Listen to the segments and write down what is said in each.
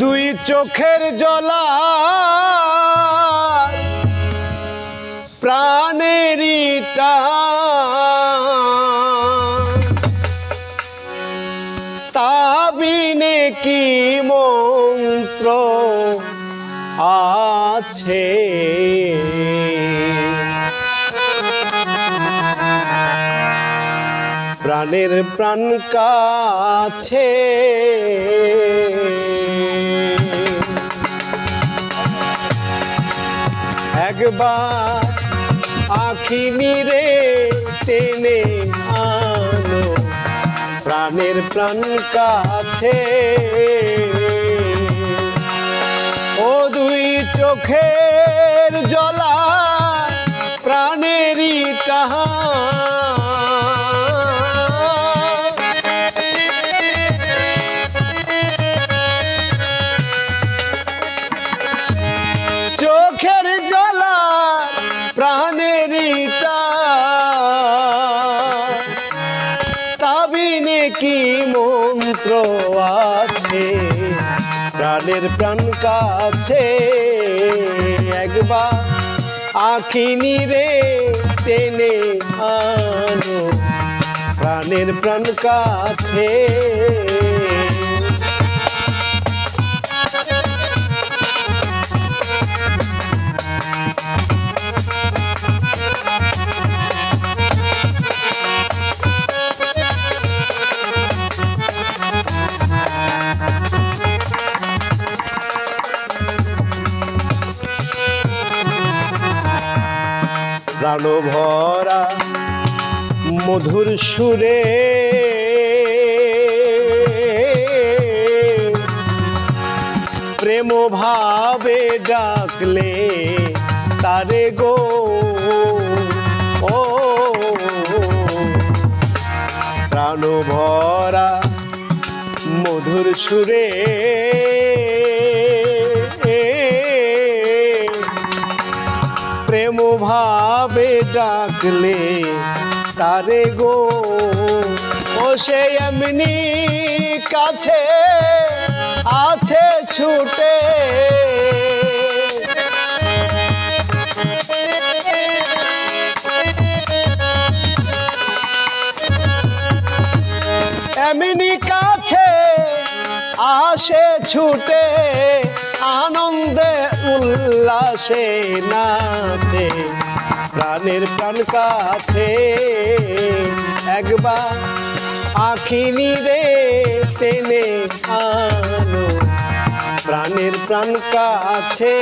দুই চোখের জলা প্রাণেরই টান। তাবিনে কি মন্ত্র আছে প্রাণের প্রাণ কাছে একবার আখি নিরে টেনে আনো প্রাণের প্রাণ কাছে। ও দুই চোখের জলা প্রাণেরই টাহা প্রাণের প্রাণ কাছে একবার আখি রে টেনে আনো। প্রাণের প্রাণ কাছে প্রাণ ভরা মধুর সুরে। প্রেম ভাবে ডাকলে তারে গো। ও প্রাণ ভরা মধুর সুরে। ডাকলে তারে গো। ও সে এমনি কাছে আছে ছুটে। এমনি কাছে আসে ছুটে। আনন্দে উল্লাসে নাচে। প্রাণের প্রাণ কাছে একবার আখি নিরে তেনে আনো। প্রাণের প্রাণ কাছে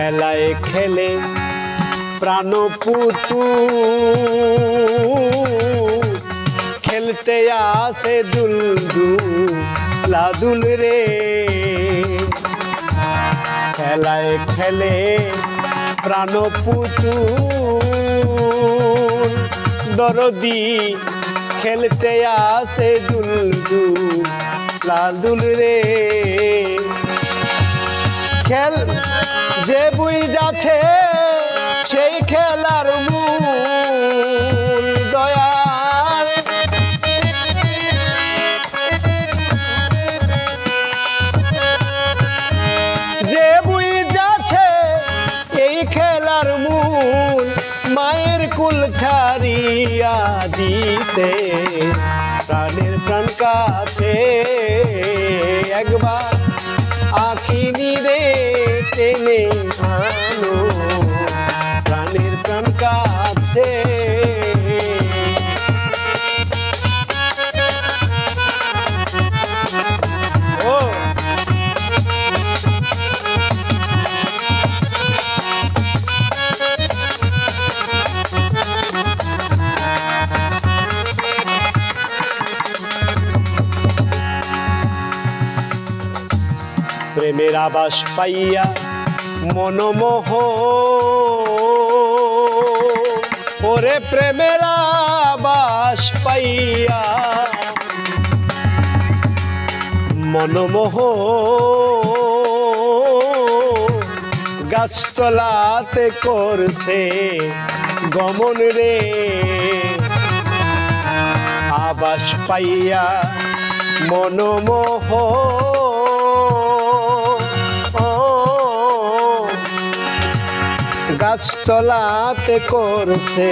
খেলায় খেলে প্রাণ পুতু। খেলতে আসে দুল লাদুল রে। খেলায় খেলে প্রাণ পুতু। দরদি খেলতে আসে দুল লাদুল রে। খেল যে বুই যাচ্ছে সেই খেলার যে বুই যাচ্ছে এই খেলার মায়ের কুল প্রাণের প্রাণ কাছে একবার টেনে আনো প্রাণের প্রাণ প্রেমের আবাস পাইয়া মনমোহ। ওরে প্রেমের বাস পাইয়া মনমোহ। গাছতলাতে করছে গমন রে। আবাস পাইয়া মনমোহ। গাছতলাতে করছে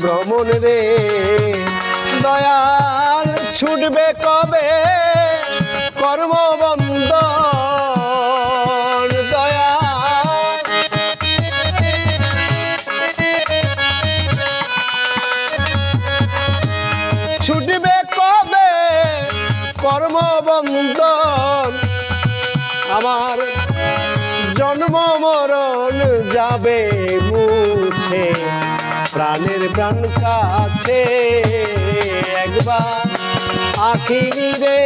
ভ্রমণ রে। দয়াল ছুটবে কবে? কর্মবন্ধ ছুটবে কবে? কর্মবন্ধন আমার জন্ম মরণ যাবে মুছে। প্রাণের প্রাণ কাছে একবার আখিরি রে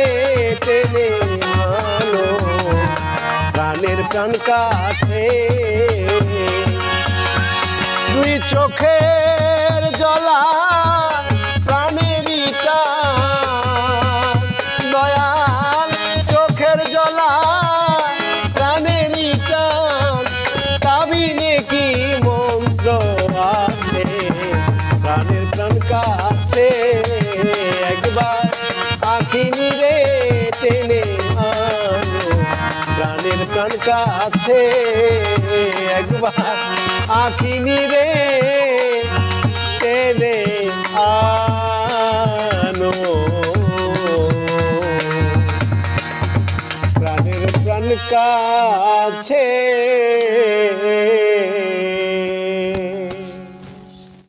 টেনে আনো। প্রাণের প্রাণ কাছে দুই চোখের জলা প্রাণ কাছে একবার আখিনি রে টেনে আনো। প্রাণের প্রাণ কাছে